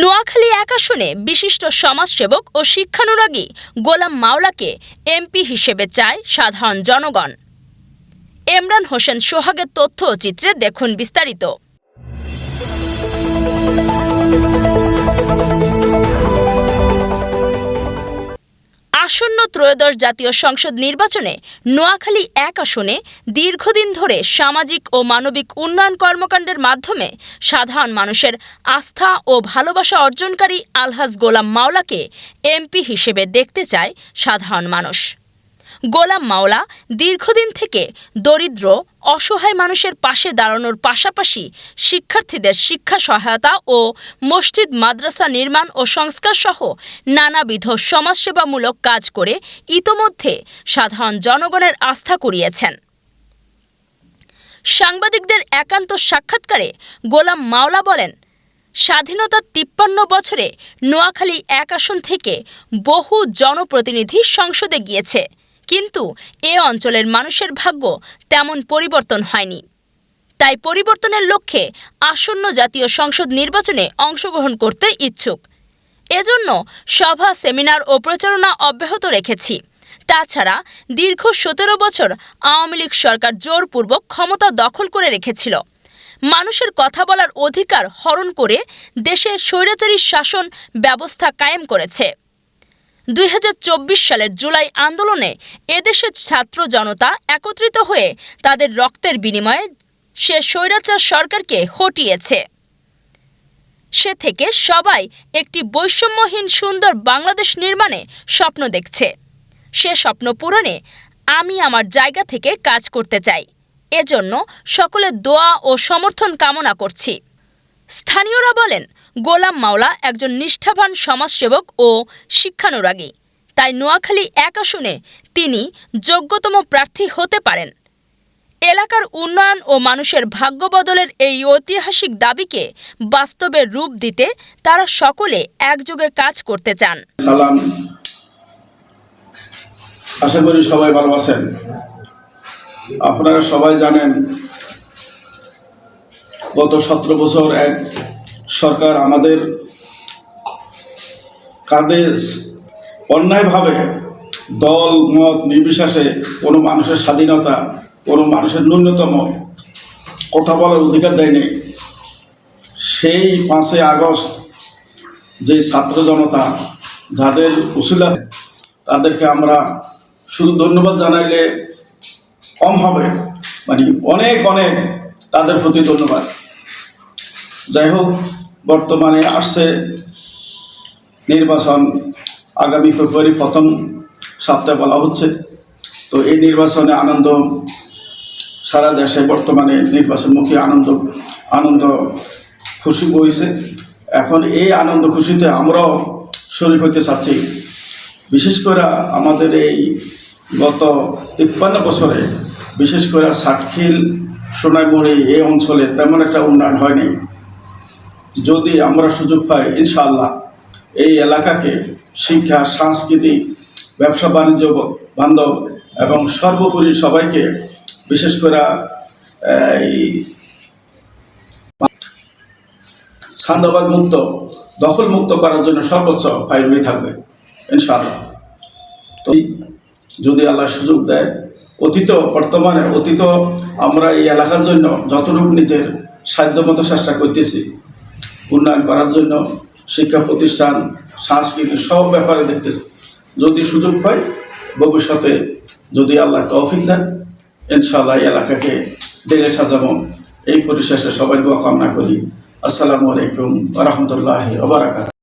নোয়াখালী এক আসনে বিশিষ্ট সমাজসেবক ও শিক্ষানুরাগী গোলাম মাওলাকে এমপি হিসেবে চায় সাধারণ জনগণ। এমরান হোসেন সোহাগের তথ্য চিত্রে দেখুন বিস্তারিত। ত্রয়োদশ জাতীয় সংসদ নির্বাচনে নোয়াখালী এক আসনে দীর্ঘদিন ধরে সামাজিক ও মানবিক উন্নয়ন কর্মকাণ্ডের মাধ্যমে সাধারণ মানুষের আস্থা ও ভালোবাসা অর্জনকারী আলহাজ গোলাম মাওলাকে এমপি হিসেবে দেখতে চায় সাধারণ মানুষ। গোলাম মাওলা দীর্ঘদিন থেকে দরিদ্র, অসহায় মানুষের পাশে দাঁড়ানোর পাশাপাশি শিক্ষার্থীদের শিক্ষা সহায়তা ও মসজিদ, মাদ্রাসা নির্মাণ ও সংস্কার সহ নানাবিধ সমাজসেবামূলক কাজ করে ইতোমধ্যে সাধারণ জনগণের আস্থা কুড়িয়েছেন। সাংবাদিকদের একান্ত সাক্ষাৎকারে গোলাম মাওলা বলেন, স্বাধীনতার তিপ্পান্ন বছরে নোয়াখালী এক আসন থেকে বহু জনপ্রতিনিধি সংসদে গিয়েছে। কিন্তু এ অঞ্চলের মানুষের ভাগ্য তেমন পরিবর্তন হয়নি। তাই পরিবর্তনের লক্ষ্যে আসন্ন জাতীয় সংসদ নির্বাচনে অংশগ্রহণ করতে ইচ্ছুক। এজন্য সভা, সেমিনার ও প্রচারণা অব্যাহত রেখেছি। তাছাড়া দীর্ঘ সতেরো বছর আওয়ামী লীগ সরকার জোরপূর্বক ক্ষমতা দখল করে রেখেছিল। মানুষের কথা বলার অধিকার হরণ করে দেশে স্বৈরাচারী শাসন ব্যবস্থা কায়েম করেছে। দুই হাজার চব্বিশ সালের জুলাই আন্দোলনে এদেশের ছাত্র জনতা একত্রিত হয়ে তাদের রক্তের বিনিময়ে সে স্বৈরাচার সরকারকে হটিয়েছে। সে থেকে সবাই একটি বৈষম্যহীন সুন্দর বাংলাদেশ নির্মাণে স্বপ্ন দেখছে। সে স্বপ্ন পূরণে আমি আমার জায়গা থেকে কাজ করতে চাই। এজন্য সকলের দোয়া ও সমর্থন কামনা করছি। স্থানীয়রা বলেন, গোলাম মাওলা একজন নিষ্ঠাবান সমাজসেবক ও শিক্ষানুরাগী। তাই নোয়াখালী এক আসনে তিনি যোগ্যতম প্রার্থী হতে পারেন। এলাকার উন্নয়ন ও মানুষের ভাগ্য বদলের এই ঐতিহাসিক দাবিকে বাস্তবে রূপ দিতে তারা সকলে একযোগে কাজ করতে চান। সালাম। আশা করি সবাই ভালো আছেন। আপনারা সবাই জানেন গত সতেরো বছর এক সরকার আমাদের কাঁধে অন্যায়ভাবে দল, মত, নির্বিশেষে কোনো মানুষের স্বাধীনতা, কোনো মানুষের ন্যূনতম কথা বলার অধিকার দেয়নি। সেই পাঁচই আগস্ট যে ছাত্র জনতা যাদের উসিলা তাদেরকে আমরা শুধু ধন্যবাদ জানাইলে কম হবে। মানে অনেক অনেক তাদের প্রতি ধন্যবাদ। যাই হোক, বর্তমানে আসছে নির্বাচন। আগামী ফেব্রুয়ারি প্রথম সপ্তাহে বলা হচ্ছে। তো এই নির্বাচনে আনন্দ, সারা দেশে বর্তমানে নির্বাচনমুখী আনন্দ আনন্দ খুশি বইছে এখন এই আনন্দ খুশিতে আমরাও শরীর হইতে চাচ্ছি। বিশেষ করে আমাদের এই গত তিপ্পান্ন বছরে বিশেষ করে সাতখিল, সোনাইমুড়ি এই অঞ্চলে তেমন একটা উন্নয়ন হয়নি। যদি আমরা সুযোগ পাই, ইনশাআল্লাহ এই এলাকাকে শিক্ষা, সাংস্কৃতিক, ব্যবসা, বাণিজ্য বান্ধব এবং সর্বোপরি সবাইকে বিশেষ করে, এই সান্দাবাদ মুক্ত দখল মুক্ত করার জন্য সর্বোচ্চ প্রায়োরিটি থাকবে, ইনশাআল্লাহ। তো যদি আল্লাহ সুযোগ দেয়, অতীত, বর্তমানে অতীত আমরা এই এলাকার জন্য যতটুকু নিজের সাধ্যমতো চেষ্টা করতেছি উন্নয়ন করার জন্য শিক্ষা প্রতিষ্ঠান, সাংস্কৃতিক সব ব্যাপারে দেখতেছে। যদি সুযোগ পাই ভবিষ্যতে যদি আল্লাহ তৌফিক দেন, ইনশাআল্লাহ এই এলাকাকে ডেলে সাজাবো। এই পরিশেষে সবাই দোয়া কামনা করি। আসসালামু আলাইকুম রহমতুল্লাহ ওবরাকাত